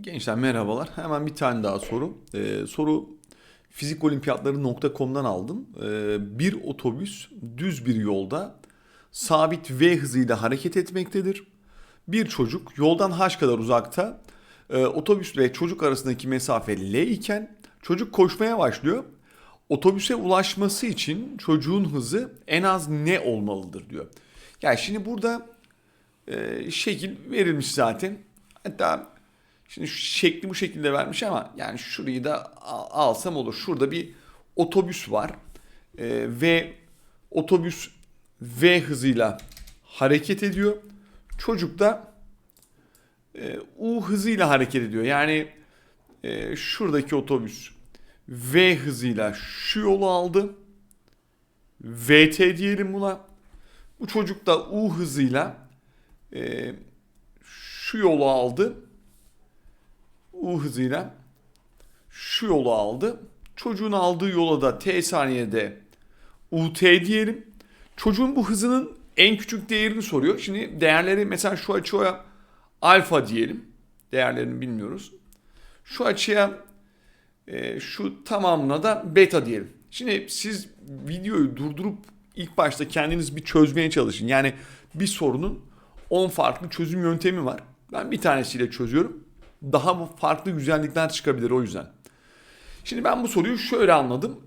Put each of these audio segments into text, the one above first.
Gençler merhabalar. Hemen bir tane daha soru. Ee, soru fizikolimpiyatları.com'dan aldım. Ee, bir otobüs düz bir yolda sabit v hızıyla hareket etmektedir. Bir çocuk yoldan h kadar uzakta e, otobüsle çocuk arasındaki mesafe l iken çocuk koşmaya başlıyor. Otobüse ulaşması için çocuğun hızı en az ne olmalıdır diyor. Yani şimdi burada e, şekil verilmiş zaten. Hatta Şimdi şekli bu şekilde vermiş ama yani şurayı da al- alsam olur. Şurada bir otobüs var Ee, ve otobüs V hızıyla hareket ediyor. Çocuk da e, U hızıyla hareket ediyor. Yani e, şuradaki otobüs V hızıyla şu yolu aldı. VT diyelim buna. Bu çocuk da U hızıyla e, şu yolu aldı. U hızıyla şu yolu aldı. Çocuğun aldığı yola da T saniyede UT diyelim. Çocuğun bu hızının en küçük değerini soruyor. Şimdi değerleri mesela şu açıya alfa diyelim. Değerlerini bilmiyoruz. Şu açıya e, şu tamamına da beta diyelim. Şimdi siz videoyu durdurup ilk başta kendiniz bir çözmeye çalışın. Yani bir sorunun 10 farklı çözüm yöntemi var. Ben bir tanesiyle çözüyorum. Daha farklı güzellikler çıkabilir o yüzden. Şimdi ben bu soruyu şöyle anladım.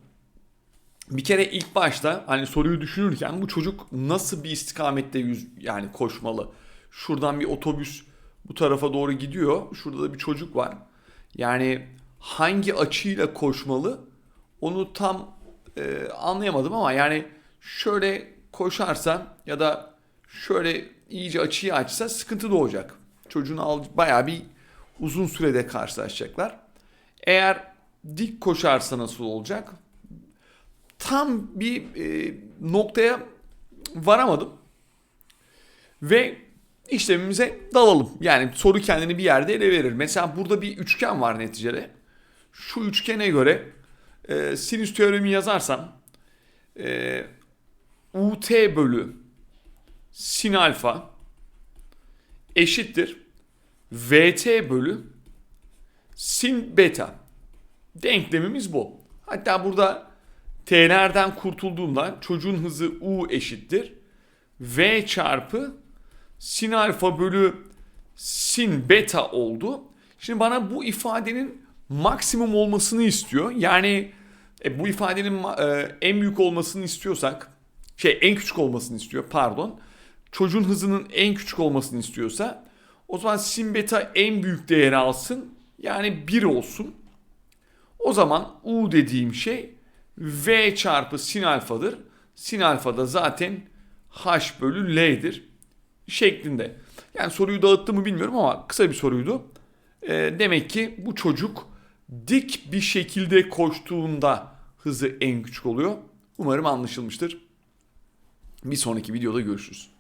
Bir kere ilk başta hani soruyu düşünürken bu çocuk nasıl bir istikamette yüz yani koşmalı? Şuradan bir otobüs bu tarafa doğru gidiyor. Şurada da bir çocuk var. Yani hangi açıyla koşmalı? Onu tam e, anlayamadım ama yani şöyle koşarsa ya da şöyle iyice açıyı açsa sıkıntı doğacak. Çocuğun al bayağı bir uzun sürede karşılaşacaklar. Eğer dik koşarsa nasıl olacak? Tam bir e, noktaya varamadım. Ve işlemimize dalalım. Yani soru kendini bir yerde ele verir. Mesela burada bir üçgen var neticede. Şu üçgene göre e, sinüs teoremi yazarsam e, ut bölü sin alfa eşittir vt bölü sin beta. Denklemimiz bu. Hatta burada t'lerden kurtulduğumda çocuğun hızı u eşittir. v çarpı sin alfa bölü sin beta oldu. Şimdi bana bu ifadenin maksimum olmasını istiyor. Yani e, bu ifadenin e, en büyük olmasını istiyorsak, şey en küçük olmasını istiyor pardon. Çocuğun hızının en küçük olmasını istiyorsa o zaman sin beta en büyük değeri alsın. Yani 1 olsun. O zaman U dediğim şey V çarpı sin alfadır. Sin alfa da zaten H bölü L'dir şeklinde. Yani soruyu dağıttı mı bilmiyorum ama kısa bir soruydu. Ee, demek ki bu çocuk dik bir şekilde koştuğunda hızı en küçük oluyor. Umarım anlaşılmıştır. Bir sonraki videoda görüşürüz.